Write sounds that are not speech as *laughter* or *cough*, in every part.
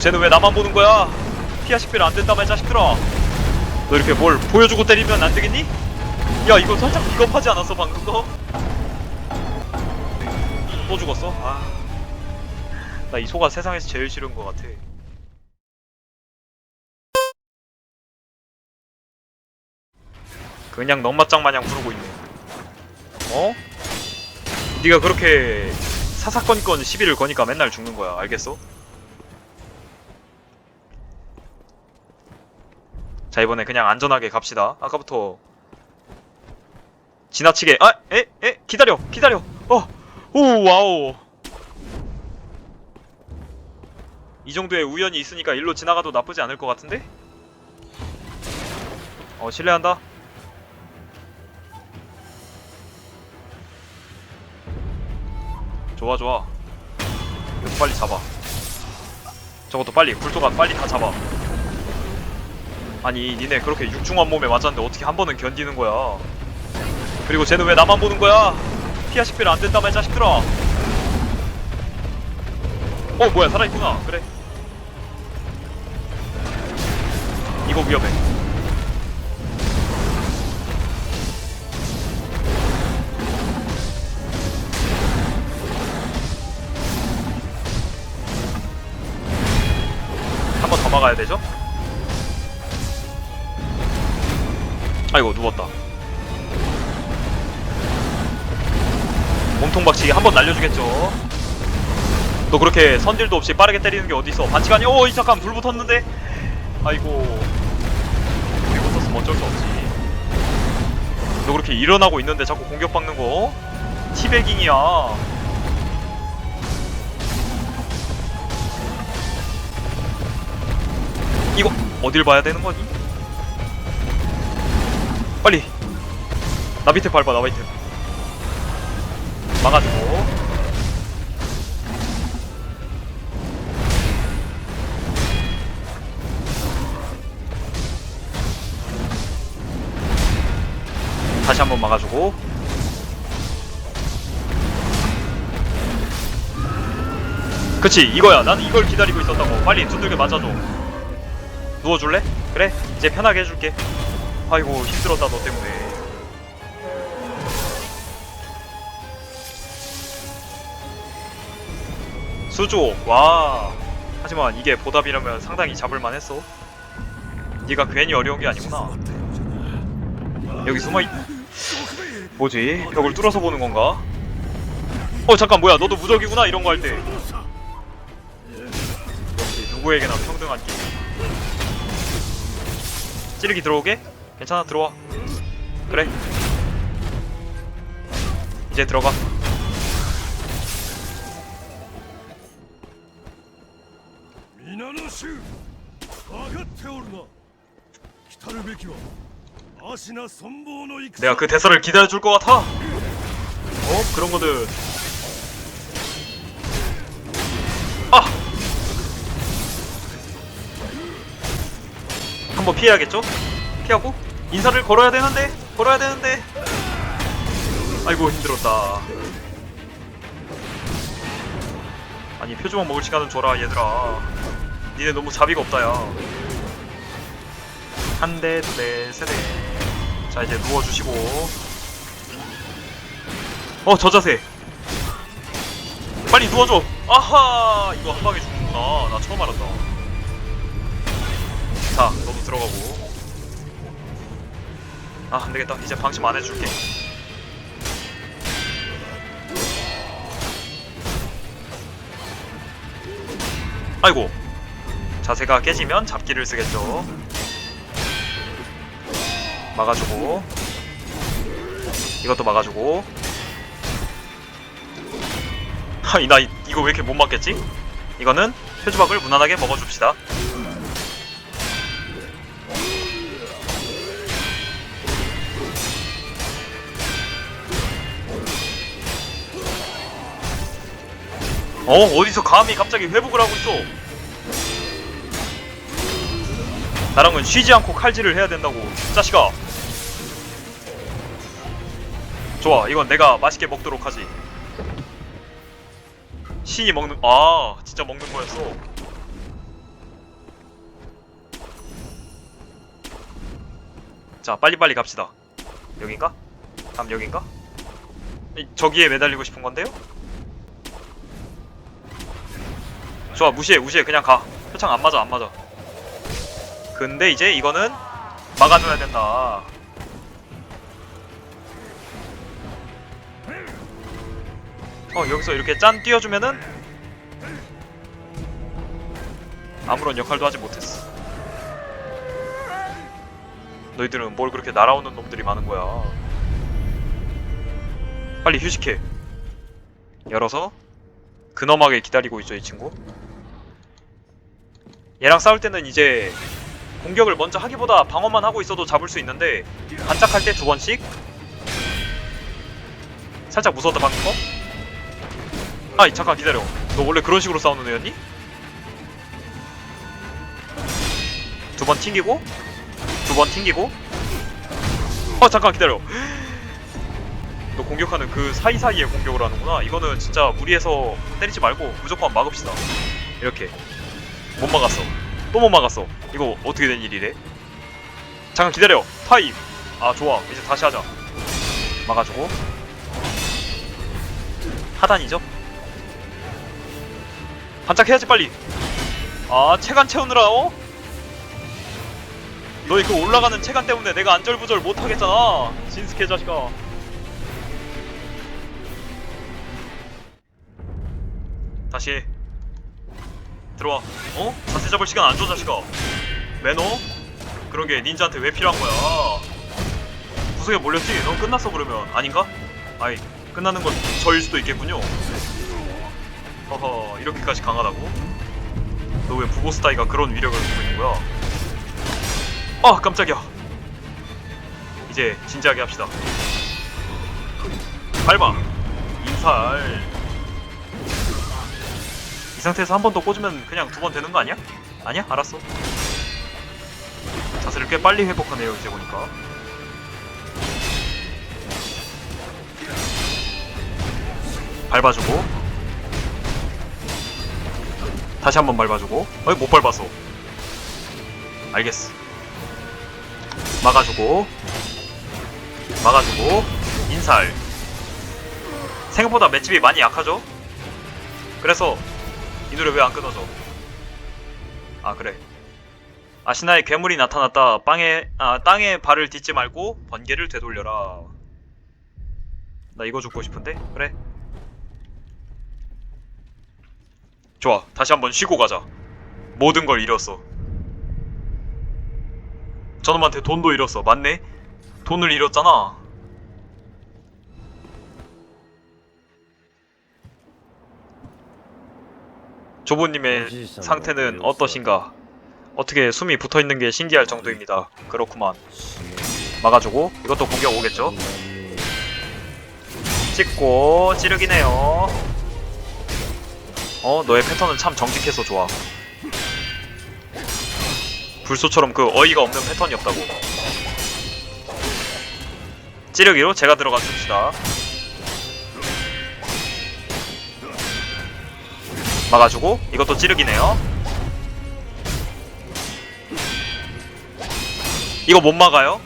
쟤는 왜 나만 보는 거야? 피아 식별 안 된다며 자식들아. 너 이렇게 뭘 보여주고 때리면 안 되겠니? 야 이거 살짝 비겁하지 않았어 방금 거? 또 죽었어? 아. 나 이 소가 세상에서 제일 싫은 것 같아. 그냥 넉마짱 마냥 부르고 있네. 어? 네가 그렇게 사사건건 시비를 거니까 맨날 죽는 거야. 알겠어? 자 이번에 그냥 안전하게 갑시다. 아까부터 지나치게 아, 에, 에, 기다려, 기다려. 어, 오, 와우. 이 정도의 우연이 있으니까 일로 지나가도 나쁘지 않을 것 같은데? 어, 실례한다. 좋아, 좋아. 이거 빨리 잡아. 저것도 빨리, 굴토가 빨리 다 잡아. 아니 니네 그렇게 육중한 몸에 맞았는데 어떻게 한 번은 견디는 거야? 그리고 쟤는 왜 나만 보는 거야? 피아 식별 안 된다며 이 자식들아. 어 뭐야 살아있구나. 그래. 이거 위험해. 한 번 더 막아야 되죠? 아이고 누웠다. 몸통 박치기 한번 날려주겠죠. 너 그렇게 선질도 없이 빠르게 때리는 게 어딨어? 반칙 아니야? 오이 잠깐 불 붙었는데? 아이고. 불이 붙었으면 어쩔 수 없지. 너 그렇게 일어나고 있는데 자꾸 공격받는 거? 티베깅이야 이거 어딜 봐야 되는 거니? 빨리. 나 밑에 밟아 나 밑에. 막아주고 다시 한번 막아주고. 그치 이거야. 나는 이걸 기다리고 있었다고. 빨리 두들겨 맞아줘. 누워줄래? 그래 이제 편하게 해줄게 아이고 힘들었다 너 때문에. 수족 와. 하지만 이게 보답이라면 상당히 잡을만 했어. 네가 괜히 어려운 게 아니구나. 여기 숨어있 뭐지? 벽을 뚫어서 보는 건가? 어 잠깐 뭐야. 너도 무적이구나 이런 거 할 때. 역시 누구에게나 평등한 게 찌르기 들어오게? 괜찮아 들어와. 그래. 이제 들어가. 내가 그 대사를 기다려줄 것 같아. 어? 그런 거들. 아! 한번 피해야겠죠? 피하고? 인사를 걸어야 되는데 걸어야 되는데 아이고 힘들었다 아니 표주먹 먹을 시간은 줘라 얘들아 니네 너무 자비가 없다 야한 대, 두 대, 세 대. 자, 이제 누워주시고. 어, 저 자세. 빨리 누워줘. 아하! 이거 한 방에 죽는구나. 나 처음 알았다. 자, 너도 들어가고. 아, 안 되겠다. 이제 방심 안 해줄게. 아이고. 자세가 깨지면 잡기를 쓰겠죠. 막아주고 이것도 막아주고 하이 나 이- 이거 왜 이렇게 못 막겠지? 이거는 표주박을 무난하게 먹어줍시다 어 어디서 감히 갑자기 회복을 하고 있어 나랑은 쉬지 않고 칼질을 해야 된다고 자식아 좋아 이건 내가 맛있게 먹도록 하지 신이 먹는 아 진짜 먹는 거였어 자 빨리빨리 갑시다 여긴가? 다음 여긴가? 저기에 매달리고 싶은 건데요? 좋아 무시해 무시해. 그냥 가. 표창 안 맞아 안 맞아. 근데 이제 이거는 막아줘야 된다. 어 여기서 이렇게 짠 띄워주면은 아무런 역할도 하지 못했어. 너희들은 뭘 그렇게 날아오는 놈들이 많은 거야. 빨리 휴식해. 열어서 근엄하게 기다리고 있죠 이 친구 얘랑 싸울 때는 이제 공격을 먼저 하기보다 방어만 하고 있어도 잡을 수 있는데 반짝할 때 두 번씩. 살짝 무서웠다 방금 거? 아이 잠깐 기다려. 너 원래 그런 식으로 싸우는 애였니? 두 번 튕기고? 두 번 튕기고? 어 잠깐 기다려. *gasps* 너 공격하는 그 사이사이에 공격을 하는구나. 이거는 진짜 무리해서 때리지 말고 무조건 막읍시다. 이렇게 못 막았어. 또 못 막았어. 이거 어떻게 된 일이래? 잠깐 기다려. 타임. 아 좋아. 이제 다시 하자. 막아주고. 하단이죠? 반짝해야지 빨리. 아 체간 채우느라 어? 너희 그 올라가는 체간 때문에 내가 안절부절 못하겠잖아. 진스케 자식아. 다시 해. 들어와 어? 자세 잡을 시간 안 줘 자식아 매너? 그런 게 닌자한테 왜 필요한 거야 구석에 몰렸지? 넌 끝났어 그러면 아닌가? 아이 끝나는 건 저일 수도 있겠군요 허허 이렇게까지 강하다고? 너 왜 부보스 따위가 그런 위력을 갖고 있는 거야? 아 깜짝이야 이제 진지하게 합시다 밟아 인살 이 상태에서 한 번 더 꽂으면 그냥 두 번 되는 거 아니야? 아니야? 알았어. 자세를 꽤 빨리 회복하네요 이제 보니까. 밟아주고. 다시 한 번 밟아주고. 어이 못 밟았어. 알겠어. 막아주고. 막아주고. 인살 생각보다 맷집이 많이 약하죠? 그래서 이 노래 왜 안 끊어져? 아 그래. 아시나의 괴물이 나타났다. 빵에 아 땅에 발을 딛지 말고 번개를 되돌려라. 나 이거 죽고 싶은데? 그래. 좋아. 다시 한번 쉬고 가자. 모든 걸 잃었어. 저놈한테 돈도 잃었어. 맞네? 돈을 잃었잖아 조보님의 상태는 어떠신가? 어떻게 숨이 붙어있는 게 신기할 정도입니다. 그렇구만. 막아주고 이것도 공격 오겠죠? 찍고 찌르기네요. 어 너의 패턴은 참 정직해서 좋아. 불소처럼 그 어이가 없는 패턴이 없다고. 찌르기로 제가 들어가 줍시다 막아주고 이것도 찌르기네요 이거 못 막아요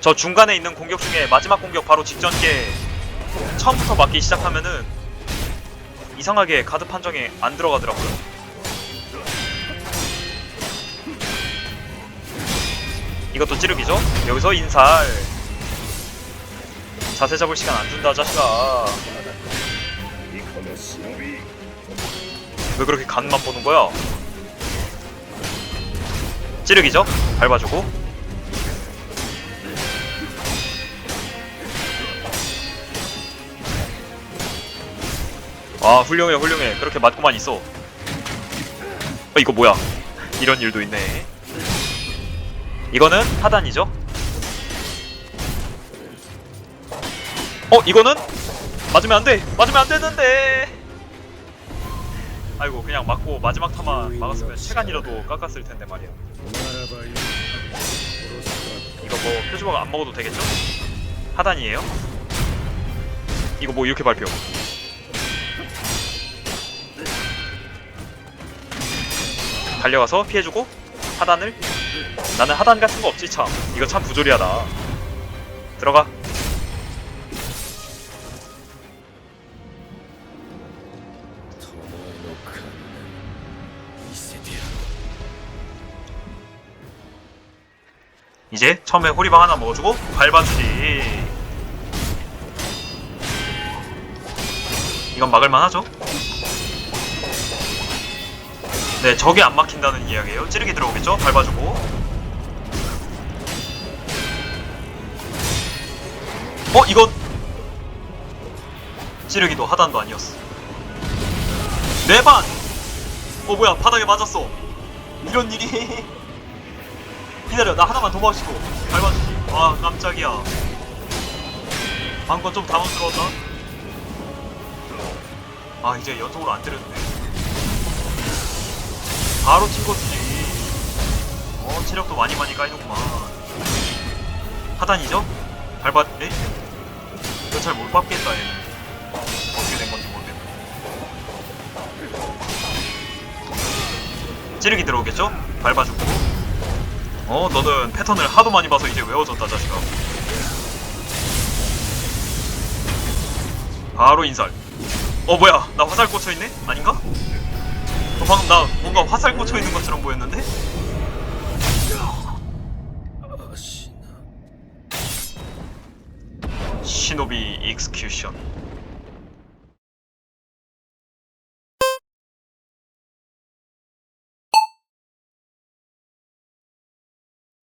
저 중간에 있는 공격 중에 마지막 공격 바로 직전 게 처음부터 맞기 시작하면은 이상하게 가드 판정에 안 들어가더라고요. 이것도 찌르기죠? 여기서 인살. 자세 잡을 시간 안 준다, 자식아. 왜 그렇게 간만 보는 거야? 찌르기죠? 밟아주고. 아 훌륭해 훌륭해 그렇게 맞고만 있어 어 이거 뭐야 이런 일도 있네 이거는 하단이죠 어 이거는? 맞으면 안돼. 맞으면 안 되는데. 아이고 그냥 맞고 마지막 타만 막았으면 시간이라도 깎았을 텐데 말이야. 이거 뭐 표지방 안 먹어도 되겠죠? 하단이에요? 이거 뭐 이렇게 발표? 달려가서 피해주고 하단을? 나는 하단 같은 거 없지 참. 이거 참 부조리하다. 들어가 이제 처음에 호리방 하나 먹어주고 밟아주지 이건 막을만 하죠? 네 저게 안 막힌다는 이야기예요. 찌르기 들어오겠죠? 밟아주고. 어 이건 찌르기도 하단도 아니었어. 네반 어 뭐야 바닥에 맞았어. 이런 일이 *laughs* 기다려. 나 하나만 더 마시고. 밟아주지. 아 깜짝이야. 방금 좀 당황스러웠다. 아 이제 연속으로 안 때렸네. 바로 튕거주지. 어 체력도 많이 많이 까이는구만. 하단이죠? 밟았네? 이거 잘 못 밟겠다 얘는. 어떻게 된 건지 모르겠네. 찌르기 들어오겠죠? 밟아주고 어 너는 패턴을 하도 많이 봐서 이제 외워졌다 자식아. 바로 인살 어 뭐야? 나 화살 꽂혀있네?